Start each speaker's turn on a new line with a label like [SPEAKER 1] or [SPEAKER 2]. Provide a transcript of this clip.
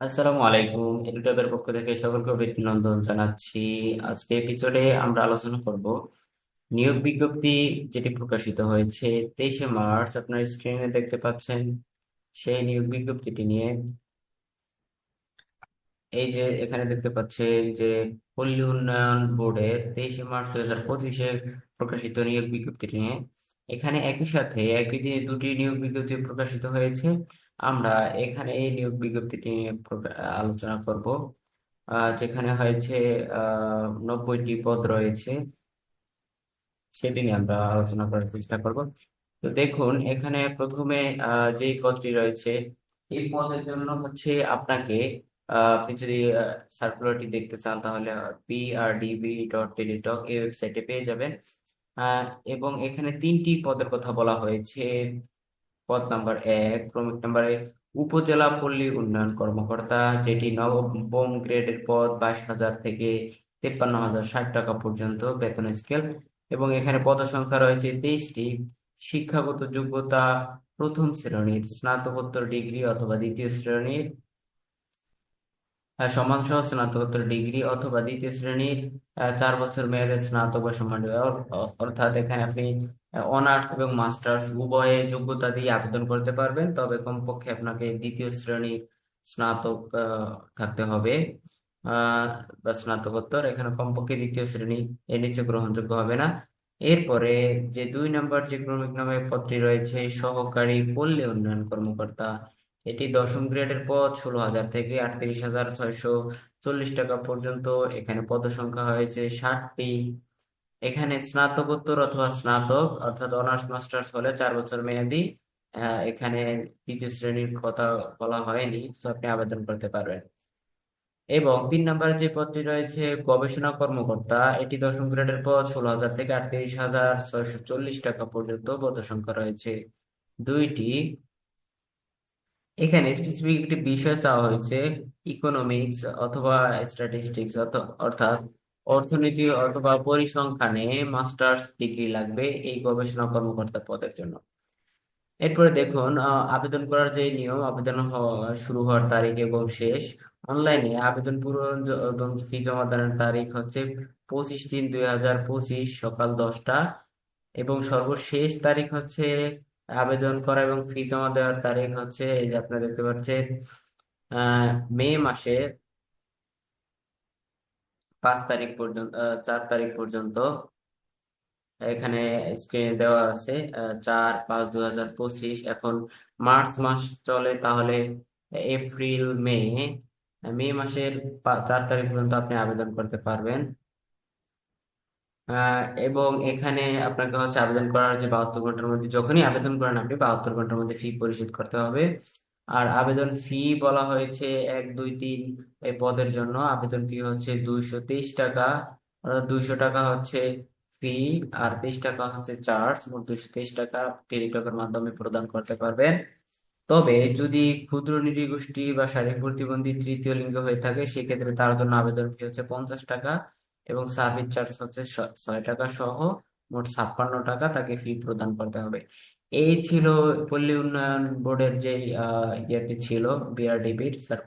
[SPEAKER 1] আসসালামু আলাইকুম। এডুটাবের পক্ষ থেকে সকলকে অভিনন্দন জানাচ্ছি। আজকে এপিসোডে আমরা আলোচনা করব নিয়োগ বিজ্ঞপ্তি যেটি প্রকাশিত হয়েছে তেইশে মার্চ। আপনার স্ক্রিনে দেখতে পাচ্ছেন সেই নিয়োগ বিজ্ঞপ্তিটি নিয়ে। এই যে এখানে দেখতে পাচ্ছেন যে পল্লী উন্নয়ন বোর্ডের তেইশে মার্চ দুই হাজার পঁচিশে প্রকাশিত নিয়োগ বিজ্ঞপ্তিটি নিয়ে। এখানে একই সাথে একই দিনে দুটি নিয়োগ বিজ্ঞপ্তি প্রকাশিত হয়েছে। আমরা এখানে এই নিয়োগ বিজ্ঞপ্তিটি নিয়ে আলোচনা করব। যেখানে হয়েছে নব্বইটি পদ রয়েছে, সেটি নিয়ে আমরা আলোচনা করার চেষ্টা করব। তো দেখুন, এখানে প্রথমে যেই পদটি রয়েছে, এই পদের জন্য হচ্ছে আপনাকে আপনি যদি সার্কুলারটি দেখতে চান, তাহলে পিআরডিবি ডট টেলিটক এই ওয়েবসাইটে পেয়ে যাবেন। এবং এখানে তিনটি পদের কথা বলা হয়েছে। পদ নাম্বার এক, ক্রমিক নাম্বারে উপজেলা পল্লী উন্নয়ন কর্মকর্তা, যেটি নবম গ্রেডের পদ বাইশ হাজার থেকে তেপ্পান্ন হাজার ষাট টাকা পর্যন্ত বেতন স্কেল। এবং এখানে পদসংখ্যা রয়েছে তেইশটি। শিক্ষাগত যোগ্যতা প্রথম শ্রেণির, স্নাতকোত্তর ডিগ্রি অথবা দ্বিতীয় শ্রেণির সমান সহ স্নাতকোত্তর ডিগ্রি অথবা দ্বিতীয় শ্রেণির চার বছর মেয়াদের স্নাতক বা সমান, অর্থাৎ এখানে আপনি অনার্স এবং মাস্টার্স উভয়ে যোগ্যতা দিয়ে আবেদন করতে পারবেন। তবে কমপক্ষে আপনাকে দ্বিতীয় শ্রেণির স্নাতক থাকতে হবে বা স্নাতকোত্তর। এখানে কমপক্ষে দ্বিতীয় শ্রেণি এর নিচে গ্রহণযোগ্য হবে না। এরপরে যে দুই নম্বর যে ক্রমিক নামে পদটি রয়েছে, সহকারী পল্লী উন্নয়ন কর্মকর্তা। এটি দশম গ্রেডের পদ, ষোলো হাজার থেকে আটত্রিশ হাজার ছয়শো চল্লিশ টাকা পর্যন্ত। এখানে পদসংখ্যা হয়েছে ষাটটি। এখানে স্নাতকোত্তর অথবা স্নাতক, অর্থাৎ অনার্স, মাস্টার্স হলে চার বছর মেয়াদি এখানে তৃতীয় শ্রেণির কথা বলা হয়নি আপনি আবেদন করতে পারবেন। এবং তিন নম্বর যে পদটি রয়েছে, গবেষণা কর্মকর্তা, এটি দশম গ্রেডের পদ, ষোলো হাজার থেকে আটত্রিশ হাজার ছয়শো চল্লিশ টাকা পর্যন্ত পদসংখ্যা রয়েছে দুইটি, এখানে স্পেসিফিক একটি বিষয় চাওয়া হয়েছে ইকোনমিক্স অথবা স্ট্যাটিস্টিক্স অর্থাৎ অর্থনীতি অথবা পরিসংখ্যানে মাস্টার্স ডিগ্রি লাগবে এই গবেষণা কর্মকর্তা পদের জন্য। এরপরে দেখুন আবেদন করার যে নিয়ম, আবেদন শুরু হওয়ার তারিখ এবং শেষ। অনলাইনে আবেদন পূরণ এবং ফি জমা দানের তারিখ হচ্ছে পঁচিশ তিন দুই হাজার পঁচিশ সকাল দশটা। এবং সর্বশেষ তারিখ হচ্ছে আবেদন করা এবং ফি জমা দেওয়ার তারিখ হচ্ছে এই যে আপনারা দেখতে পাচ্ছেন মে মাসের পাঁচ তারিখ পর্যন্ত চার তারিখ পর্যন্ত এখানে স্ক্রিনে দেওয়া আছে চার পাঁচ দুই হাজার পঁচিশ। এখন মার্চ মাস চলে, তাহলে এপ্রিল, মে মে মাসের চার তারিখ পর্যন্ত আপনি আবেদন করতে পারবেন। এবং এখানে আপনাকে হচ্ছে আবেদন করার যে বাহাত্তর ঘণ্টার মধ্যে, যখনই আবেদন করেন আপনি বাহাত্তর ঘণ্টার মধ্যে ফি পরিশোধ করতে হবে। আর আবেদন ফি বলা হয়েছে এক, দুই, তিন এই পদের জন্য। আবেদন ফি হচ্ছে দুইশো তেইশ টাকা দুইশো টাকা হচ্ছে ফি আর তেইশ টাকা হচ্ছে চার্জ মোট দুইশো তেইশ টাকা টেলিটকের মাধ্যমে প্রদান করতে পারবেন। তবে যদি ক্ষুদ্র নৃগোষ্ঠী বা শারীরিক প্রতিবন্ধী তৃতীয় লিঙ্গ হয়ে থাকে, সেক্ষেত্রে তার জন্য আবেদন ফি হচ্ছে পঞ্চাশ টাকা এবং সার্ভিস চার্জ হচ্ছে ছয় টাকা সহ মোট ছাপ্পান্ন টাকা তাকে ফি প্রদান করতে হবে। এই ছিল পল্লী উন্নয়ন বোর্ডের যে ইয়েটি ছিল বিআরডিপির